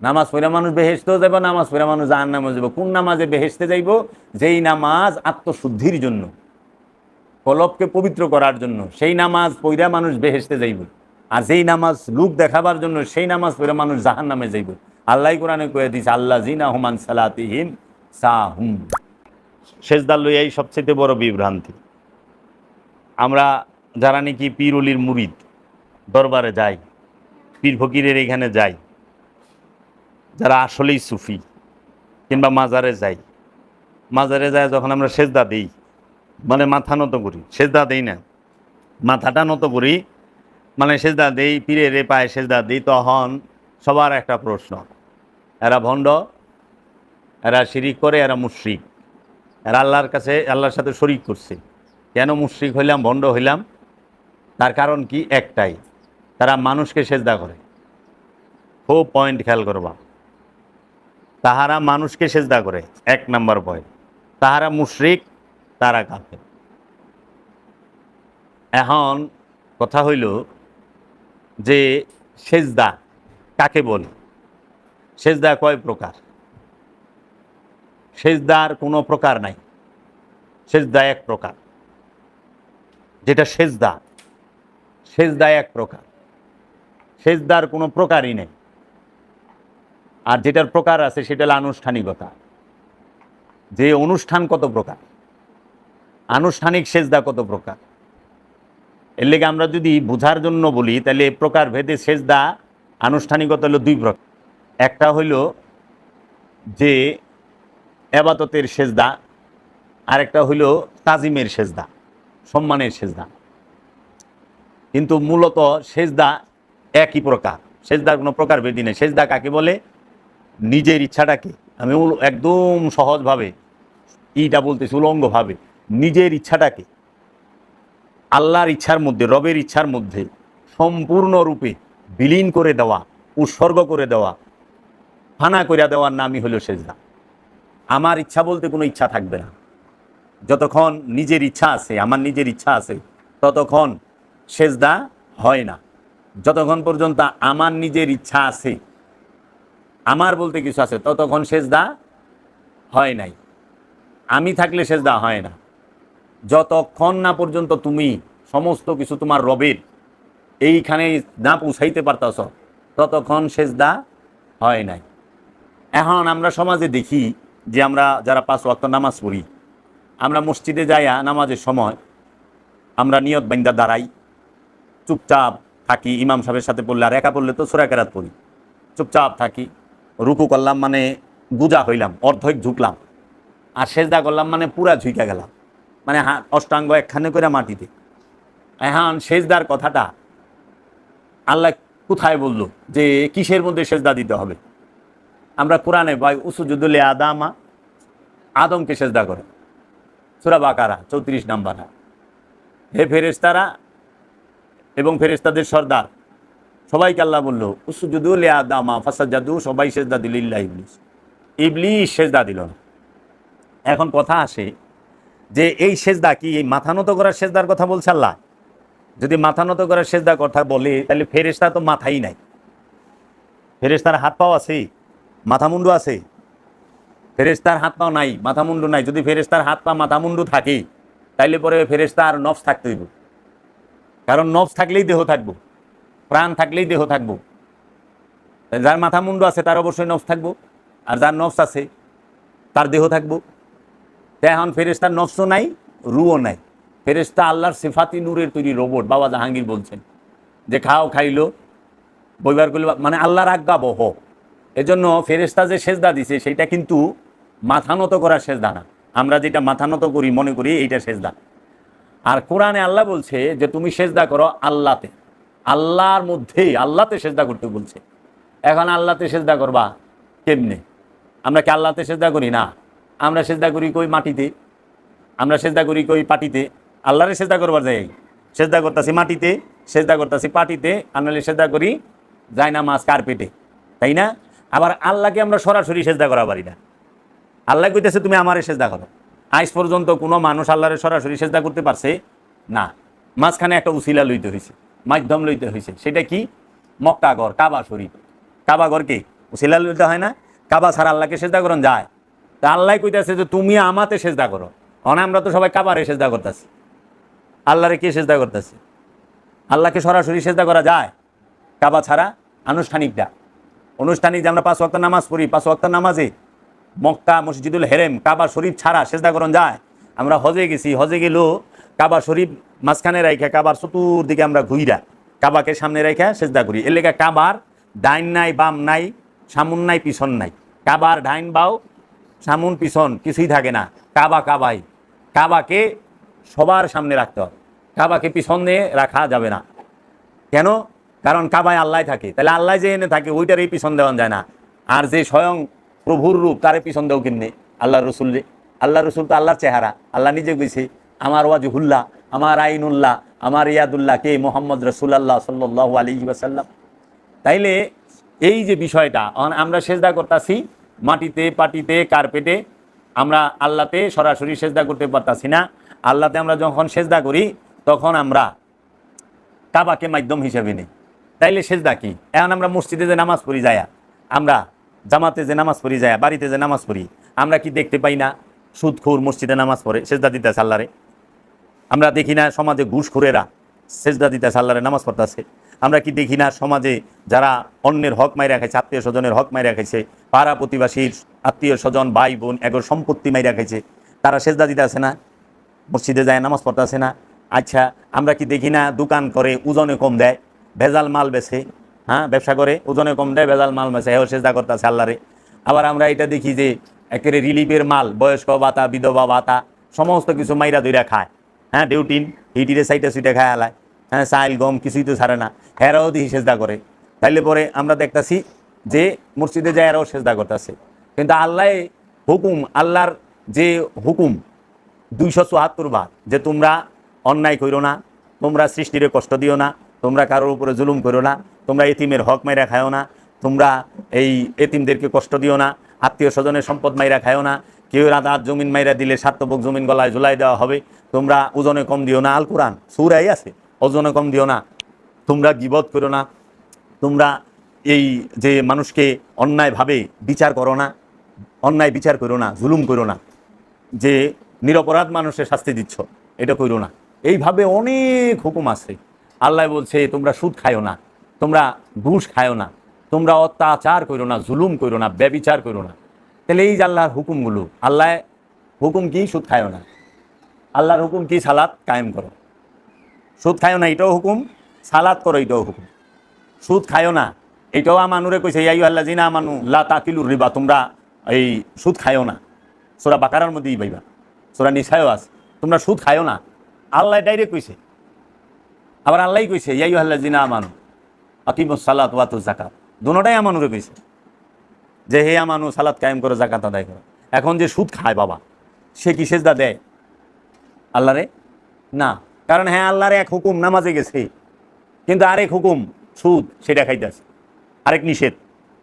নামাজ পড়া মানুষ বেহেস্তেও যাব, নামাজ পড়া মানুষ জাহান নামে যাব। কোন নামাজে বেহেস্তে যাইব? যেই নামাজ আত্মশুদ্ধির জন্য, কলবকে পবিত্র করার জন্য, সেই নামাজ পইরা মানুষ বেহেস্তে যাইব। আর যেই নামাজ লুক দেখাবার জন্য, সেই নামাজ পড়া মানুষ জাহান নামে যাইব। আল্লাহ কোরআনে কয়ে দিছে আল্লাহ জিনা হুমান সালাতিহিম সাহুম। শেষদার লইয়াই সবচেয়ে বড় বিভ্রান্তি। আমরা যারা নাকি পীরুলির মুরিদ দরবারে যাই, পীর ফকিরের এখানে যাই যারা আসলেই সুফি, কিংবা মাজারে যাই। মাজারে যায় যখন আমরা সেজদা দিই মানে মাথা নত করি, সেজদা দেই না। মাথাটা নত করি মানে সেজদা দেই পীরের রে পায়ে সেজদা দিই, তখন সবার একটা প্রশ্ন, এরা ভণ্ড, এরা শিরিক করে, এরা মুশ্রিক। এরা আল্লাহর কাছে, আল্লাহর সাথে শরিক করছে। কেন মুশ্রিক হইলাম, ভণ্ড হইলাম? তার কারণ কি? একটাই, তারা মানুষকে সেজদা করে। খুব পয়েন্ট খেয়াল করবা। তাহারা মানুষকে সেজদা করে। এক নাম্বার পয়েন্ট তাহারা মুশরিক, তারা কাফের। এখন কথা হইল যে সেজদা কাকে বলে? সেজদা কয় প্রকার? সেজদার কোনো প্রকার নাই। সেজদা এক প্রকার। যেটা সেজদা সেজদা এক প্রকার। সেজদার কোনো প্রকারই নেই। আর যেটার প্রকার আছে সেটা হলো আনুষ্ঠানিকতা। যে অনুষ্ঠান কত প্রকার? আনুষ্ঠানিক সেজদা কত প্রকার? এর লেগে আমরা যদি বোঝার জন্য বলি, তাহলে প্রকার ভেদে সেজদা, আনুষ্ঠানিকতা হলো দুই প্রকার। একটা হইল যে এবাদতের সেজদা, আরেকটা হইল তাজিমের সেজদা, সম্মানের সেজদা। কিন্তু মূলত সেজদা একই প্রকার। সেজদার কোনো প্রকার ভেদি নেই। সেজদা কাকে বলে? নিজের ইচ্ছাটাকে, আমি একদম সহজভাবে, ইটা বলতেছি উলঙ্গভাবে, নিজের ইচ্ছাটাকে, আল্লাহর ইচ্ছার মধ্যে, রবের ইচ্ছার মধ্যে সম্পূর্ণরূপে বিলীন করে দেওয়া, উৎসর্গ করে দেওয়া, ফানা করে দেওয়ার নামই হলো সেজদা। আমার ইচ্ছা বলতে কোনো ইচ্ছা থাকবে না। যতক্ষণ নিজের ইচ্ছা আছে, আমার নিজের ইচ্ছা আছে, ততক্ষণ সেজদা হয় না। যতক্ষণ পর্যন্ত আমার নিজের ইচ্ছা আছে আমার বলতে কিছু আছে, ততক্ষণ সেজদা হয় নাই। আমি থাকলে সেজদা হয় না। যতক্ষণ না পর্যন্ত তুমি সমস্ত কিছু তোমার রবের এইখানে না পৌঁছাইতে পারতাছ, ততক্ষণ সেজদা হয় নাই। এখন আমরা সমাজে দেখি যে আমরা যারা পাঁচ ওয়াক্ত নামাজ পড়ি, আমরা মসজিদে যাইয়া নামাজের সময় আমরা নিয়ত বাইন্দা দাঁড়াই, চুপচাপ থাকি। ইমাম সাহেবের সাথে পড়লে আর একা পড়লে তো সুরাকেরাত পড়ি। চুপচাপ থাকি। রুকু করলাম মানে গুজা হইলাম, অর্ধেক ঝুঁকলাম। আর সেজদা করলাম মানে পুরা ঝুঁকা গেলাম। মানে হা, অষ্টাঙ্গ একখানে করে মাটিতে। এখন সেজদার কথাটা আল্লাহ কোথায় বলল যে কিসের মধ্যে সেজদা দিতে হবে? আমরা কোরআনে ভাই উসুজুদুল্লে আদামা, আদমকে সেজদা করে। সুরা বাকারা, চৌত্রিশ নাম্বার হে ফেরেস্তারা এবং ফেরেস্তাদের সর্দার সবাইকে আল্লাহ বলল উসুজুদুল আদামা ফাসাজাদু সবাই সেজদা দিল ইল্লা ইবলিস। ইবলিস সেজদা দিল এখন কথা আসে যে এই সেজদা কি, এই মাথা নত করার সেজদার কথা বলছে আল্লাহ? যদি মাথা নত করার সেজদার কথা বলে, তাহলে ফেরেস্তা তো মাথাই নাই। ফেরেস্তার হাত পাও আছে? মাথা মুন্ডু আছে? ফেরেস্তার হাত পাও নাই, মাথা মুন্ডু নাই। যদি ফেরেস্তার হাত পা মাথা মুন্ডু থাকে, তাইলে পরে ফেরেস্তা আর নফস থাকতে হইব। কারণ নফস থাকলেই দেহ থাকব। প্রাণ থাকলেই দেহ থাকব। যার মাথা মুন্ডু আছে, তার অবশ্যই নফস থাকব। আর যার নফস আছে, তার দেহ থাকব। তাই এখন ফেরেস্তার নফসও নাই রুও নাই। ফেরেস্তা আল্লাহর সেফাতি নূরের তৈরি রোবট, বাবা জাহাঙ্গীর বলছেন। যে খাও, খাইলো বইবার করলে মানে আল্লাহর আজ্ঞা বহ। এজন্য ফেরেস্তা যে সেজদা দিছে, সেটা কিন্তু মাথা নত করার সেজদা না। আমরা যেটা মাথা নত করি, মনে করি, এইটা সেজদা। আর কোরআনে আল্লাহ বলছে যে, তুমি সেজদা করো আল্লাহতে। আল্লাহর মধ্যে আল্লাহতে সেজদা করতে বলছে। এখন আল্লাহতে সেজদা করবা কেমনে? আমরা কি আল্লাহতে সেজদা করি? না। আমরা সেজদা করি কই মাটিতে? আমরা সেজদা করি কই পাটিতে? আল্লাহরে সেজদা করবার যাই সেজদা করতেছি মাটিতে, সেজদা করতেছি পাটিতে আনালে সেজদা করি যাই না মাছ, কার্পেটে। তাই না? আবার আল্লাহকে আমরা সরাসরি সেজদা করা পারি না। আল্লাহ কইতেছে, তুমি আমারে সেজদা করো। আজ পর্যন্ত কোনো মানুষ আল্লাহরে সরাসরি সেজদা করতে পারছে না। মাঝখানে একটা উসিলা লইতে হয়েছে মাধ্যম লইতে হয়েছে সেটা কি? মক্কাগর কাবা শরীফ। কাবাগর কে? উসিলা লইতে হয় না? কাবা ছাড়া আল্লাহকে সেজদা করুন যায়। তা আল্লাহ কইতেছে যে, তুমি আমাতে সেজদা করো। অন আমরা তো সবাই কাবারে সেজদা করতেছি। আল্লাহরে কে সেজদা করতেছে? আল্লাহকে সরাসরি সেজদা করা যায়? কাবা ছাড়া আনুষ্ঠানিকটা। অনুষ্ঠানিক যে আমরা পাঁচ ওয়াক্ত নামাজ পড়ি, পাঁচ ওয়াক্ত নামাজে মক্কা, মসজিদুল হেরেম, কাবা শরীফ ছাড়া সেজদা করণ যায়। আমরা হজে গেছি, হজে গেলেও কাবা শরীফ মাঝখানে রাইখা, কাবার চতুর্দিকে আমরা ঘুইরা, কাবাকে সামনে রাইখা সেজদা করি। এর লেগে কাবার ডাইন নাই, বাম নাই, সামুন নাই, পিছন নাই। কাবার ডাইন বাও, সামুন, পিছন কিছুই থাকে না। কাবা কাবাই। কাবাকে সবার সামনে রাখতে হবে। কাবাকে পিছনে রাখা যাবে না। কেন? কারণ কাবায় আল্লাহ থাকে। তাহলে আল্লাহ যে এনে থাকে, ওইটারই পিছন দেওয়া যায় না। আর যে স্বয়ং প্রভুর রূপ, তারে পিছন দেও কিনে আল্লাহ রসুল আল্লাহ রসুল তো আল্লাহর চেহারা। আল্লাহ নিজে কইছে আমার ওয়াজহুল্লাহ, আমার আইনুল্লাহ, আমার ইয়াদুল্লাহ কে? মোহাম্মদ রসুল্লাহ সাল্লাহ আলী ওয়াসাল্লাম। তাইলে এই যে বিষয়টা আমরা সেজদা করতেছি মাটিতে, পাটিতে, কার্পেটে, আমরা আল্লাহতে সরাসরি সেজদা করতে পারতাছি না। আল্লাহতে আমরা যখন সেজদা করি, তখন আমরা কাবাকে মাধ্যম হিসেবে নেই। তাইলে সেজদা কি? এখন আমরা মসজিদে যে নামাজ পড়ি যায়, আমরা জামাতে যে নামাজ পড়ি যায়, বাড়িতে যে নামাজ পড়ি, আমরা কি দেখতে পাই না? সুদখুর মসজিদে নামাজ পড়ে, সেজদা দিতে আল্লাহরে। আমরা দেখি না সমাজে ঘুষখোরেরা সেজদা দিতে আল্লাহরে নামাজ পড়তেছে। আমরা কি দেখি না সমাজে যারা অন্যের হক মাইরা খাইছে, আত্মীয় স্বজনের হক মাইরা খাইছে, পাড়া প্রতিবাসীর আত্মীয় স্বজন, ভাই বোন, এগোর সম্পত্তি মাইরা খাইছে, তারা সেজদা দিতে আসে না? মসজিদে যায় নামাজ পড়তেছে না? আচ্ছা আমরা কি দেখি না দোকান করে ওজনে কম দেয়, ভেজাল মাল বেছে হ্যাঁ ব্যবসা করে ওজনে কম দেয়, ভেজাল মাল বেছে হেও সেজদা করতেছে আল্লাহরে। আবার আমরা এটা দেখি যে একেবারে রিলিফের মাল, বয়স্ক ভাতা, বিধবা ভাতা, সমস্ত কিছু মাইরা দইরা খায়। হ্যাঁ ডিউটিন হিটিরে সাইটে সুইটে খায় আলায়। হ্যাঁ সাইল গম কিছুই তো ছাড়ে না। হেরাও দিহি সেজদা করে। তাইলে পরে আমরা দেখতাছি যে মসজিদে যায় এরাও সেজদা করতেছে। কিন্তু আল্লাহ হুকুম, আল্লাহর যে হুকুম, দুইশো চুয়াত্তর বার যে তোমরা অন্যায় করো না, তোমরা সৃষ্টিরে কষ্ট দিও না, তোমরা কারোর উপরে জুলুম করো না, তোমরা এতিমের হক মাইরা খায়ও না, তোমরা এই এতিমদেরকে কষ্ট দিও না আত্মীয় স্বজনের সম্পদ মাইরা খায়ও না কেউ রাত জমিন মাইরা দিলে সার্থবক জমিন গলায় ঝুলাই দেওয়া হবে। তোমরা ওজনে কম দিও না। আল কোরআন সুরাই আছে। ওজনে কম দিও না। তোমরা গিবত করো না। তোমরা এই যে মানুষকে অন্যায়ভাবে বিচার করো না, অন্যায় বিচার করো না, জুলুম করো না, যে নিরপরাধ মানুষের শাস্তি দিচ্ছ, এটা করো না। এইভাবে অনেক হুকুম আছে। আল্লাহ বলছে, তোমরা সুদ খায়ও না, তোমরা ঘুষ খায়ও না, তোমরা অত্যাচার করো না, জুলুম করো না, ব্যবিচার করো না। তাহলে এই যে আল্লাহর হুকুমগুলো, আল্লাহ হুকুম কি? সুদ খায়ও না। আল্লাহর হুকুম কি? সালাত কায়েম করো। সুদ খায়ও না, এটাও হুকুম। সালাত করো, এটাও হুকুম। সুদ খায়ও না, এটাও আমানুরে কইছে ইয়াই আল্লাহ জিনা আমানু, লা তাকিলুর রিবা তোমরা এই সুদ খায়ও না। সোরা বাকারার মধ্যেই পাইবা। সোরা নিশায়ও আছে। তোমরা সুদ খায়ও না। আল্লাহ ডাইরেক্ট কইছে। আবার আল্লাহ কইছে ইয়াই আল্লাহ জিনা আমানু আকিম সালাত ওয়াতু জাকাত দুটাই আমানুরে কইছে। যে হে আমানু সালাত কায়েম করে জাকাত আদায় করো। এখন যে সুদ খায় বাবা, সে কি সেজদা দেয়? আল্লাহরে? না। কারণ হ্যাঁ আল্লাহর এক হুকুম, নামাজে গেছে। কিন্তু আরেক হুকুম, সুদ, সেটা খাইতেছে। আরেক নিষেধ।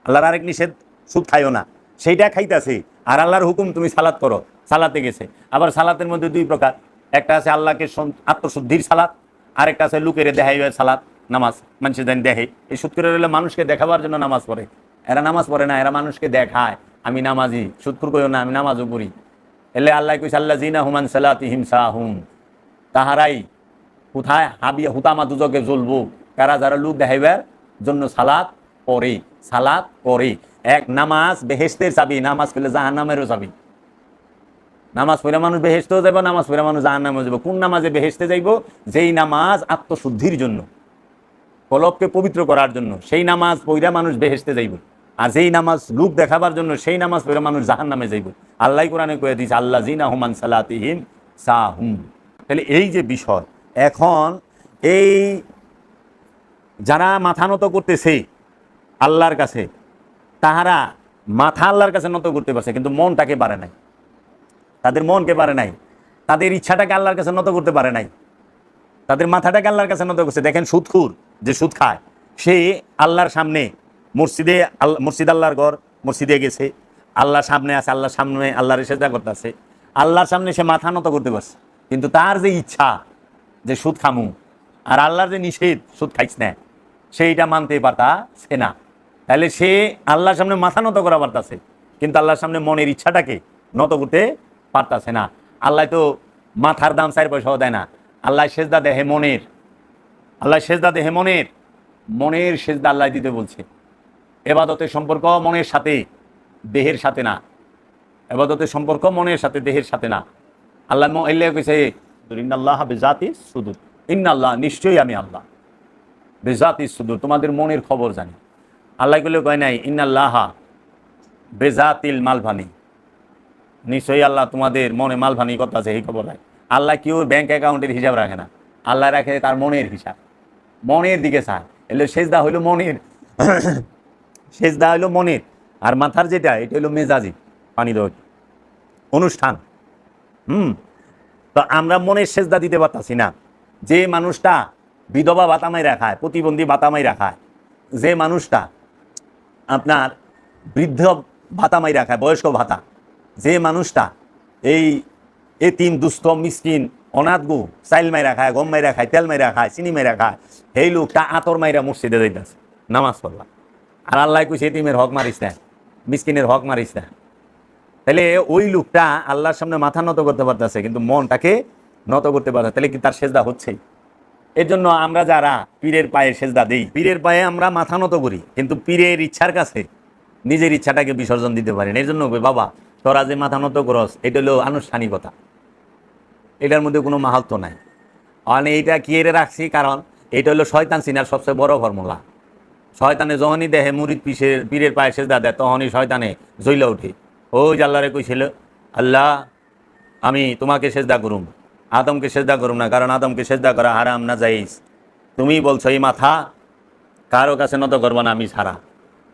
আল্লাহর আরেক নিষেধ, সুদ খাইও না। সেইটা খাইতেছে। আর আল্লাহর হুকুম, তুমি সালাত করো। সালাতে গেছে। আবার সালাতের মধ্যে দুই প্রকার। একটা আছে আল্লাহকে আত্মশুদ্ধির সালাত, আরেকটা আছে লুকের দেখাইবে সালাত, নামাজ। মানুষের দেন দেখে এই সুদ করে মানুষকে দেখাবার জন্য নামাজ পড়ে। এরা নামাজ পড়ে না, এরা মানুষকে দেখায়, আমি নামাজি সুদকুর করিও না, আমি নামাজও পড়ি। এলে আল্লাহ কইস আল্লাহ জিনা হুমান সালাতি হিমসা হুম তাহারাই কোথায় হাবিয়া হুতামা দুজকে জ্বলবো। কারা যারা লোক দেখাইবার জন্য সালাত পড়ে সালাত পড়ে। এক, নামাজ বেহেস্তের চাবি, নামাজ পেলে জাহান নামেরও চাবি। নামাজ পড়ে মানুষ বেহেস্তেও যাব নামাজ পড়ে মানুষ জাহান নামেও যাব কোন নামাজে বেহেস্তে যাইব? যেই নামাজ আত্মশুদ্ধির জন্য কলবকে পবিত্র করার জন্য। সেই নামাজ পইরা মানুষ বেহেস্তে যাইব। আর যেই নামাজ লুক দেখাবার জন্য সেই নামাজ পড়ে মানুষ জাহান নামে যাইব। আল্লাহ কোরআনে কয়ে দিয়েছে আল্লাহ জিনা হুমান সালাতিহিম সাহুম। তাহলে এই যে বিষয়, এখন এই যারা মাথা নত করতেছে আল্লাহর কাছে, তাহারা মাথা আল্লাহর কাছে নত করতে পারছে, কিন্তু মনটাকে পারে নাই। তাদের মনকে পারে নাই। তাদের ইচ্ছাটাকে আল্লাহর কাছে নত করতে পারে নাই। তাদের মাথাটাকে আল্লাহর কাছে নত করছে। দেখেন সুদখুর যে সুদ খায়, সে আল্লাহর সামনে মসজিদে আল্লাহ মসজিদ আল্লাহর ঘর, মসজিদে গেছে। আল্লাহর সামনে আছে, আল্লাহর সামনে আল্লাহর সেজা করতেছে। আল্লাহর সামনে সে মাথা নত করতে পারছে। কিন্তু তার যে ইচ্ছা, যে সুদ খামু, আর আল্লাহর যে নিষেধ, সুদ খাইস না, সেইটা মানতে পারতা সে না। তাহলে সে আল্লাহর সামনে মাথা নত করা পারতাছে, কিন্তু আল্লাহর সামনে মনের ইচ্ছাটাকে নত করতে পারতাছে না। আল্লাহ তো মাথার দাম চার পয়সাও দেয় না। আল্লাহ সেজদা দেহে মনের, আল্লাহ সেজদা দেহে মনের মনের সেজদা আল্লাহ দিতে বলছে। এবাদতের সম্পর্ক মনের সাথে, দেহের সাথে না। এবাদতের সম্পর্ক মনের সাথে, দেহের সাথে না। আল্লাহ এল্লে কইছে ইন্নাল্লাহ বেজাতি সুদূর। ইন্নাল্লাহ নিশ্চয়ই আমি আল্লাহ। বেজাতি সুদূর, তোমাদের মনের খবর জানি। আল্লাহগুলো কয় নাই, ইন্নাল্লাহ বেজাতিল মালভানি। নিশ্চয়ই আল্লাহ তোমাদের মনে মালভানি কথা আছে, এই খবর নাই আল্লাহ কেউ ব্যাংক অ্যাকাউন্টের হিসাব রাখে না। আল্লাহ রাখে তার মনের হিসাব। মনের দিকে চায়। এলে সেজদা হইল মনের। সেজদা হইল মনের, আর মাথার যেটা, এটা হইল মেজাজি, পানি দেওয়া অনুষ্ঠান। হুম? তো আমরা মনের সেজদা দিতে পারতাছি না। যে মানুষটা বিধবা বাতামাই রাখায় প্রতিবন্ধী বাতামাই রাখায় যে মানুষটা আপনার বৃদ্ধ ভাতামাই রাখায় বয়স্ক ভাতা, যে মানুষটা এই এতিম, দুস্থ, মিসকিন অনাথগু চাইল মাইরা খায়, গম মাইরা খায়, তেল মাইরা খায়, চিনি মাইরা খায়, সেই লোকটা আতর মাইরা মসজিদে যাইতেছে, নামাজ পড়লা আর আল্লাহ কইছে, এতিমের হক মারিস না, মিসকিনের হক মারিস না। তাহলে ওই লোকটা আল্লাহর সামনে মাথা নত করতে পারতেছে, কিন্তু মনটাকে নত করতে পারছে তাহলে কি তার সেজদা হচ্ছেই? এর জন্য আমরা যারা পীরের পায়ে সেজদা দিই, পীরের পায়ে আমরা মাথা নত করি, কিন্তু পীরের ইচ্ছার কাছে নিজের ইচ্ছাটাকে বিসর্জন দিতে পারেন এর জন্য বাবা, তোরা যে মাথা নত করস, এটা হলো আনুষ্ঠানিকতা। এটার মধ্যে কোনো মাহাত্ম নাই। মানে এইটা কি এর রাখছি? কারণ এটা হলো শয়তান সিনার সবচেয়ে বড় ফর্মুলা। শয়তানে যখনই দেহে মুরিদ পিসের, পীরের পায়ে সেজদা দেয়, তখনই শয়তানে জইলা উঠে ওই যে আল্লাহরে কইছিল, আল্লাহ, আমি তোমাকে সেজদা করুম, আদমকে সেজদা করুম না, কারণ আদমকে সেজদা করা হারাম না যাইস তুমি বলছো, এই মাথা কারও কাছে নত করব না, আমি ছাড়া।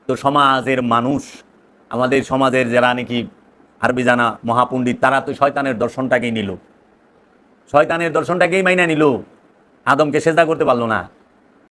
তো সমাজের মানুষ, আমাদের সমাজের যারা নাকি আরবি জানা মহাপণ্ডিত, তারা তো শয়তানের দর্শনটাকেই নিল। শয়তানের দর্শনটাকেই মাইনা নিল। আদমকে সেজদা করতে পারল না।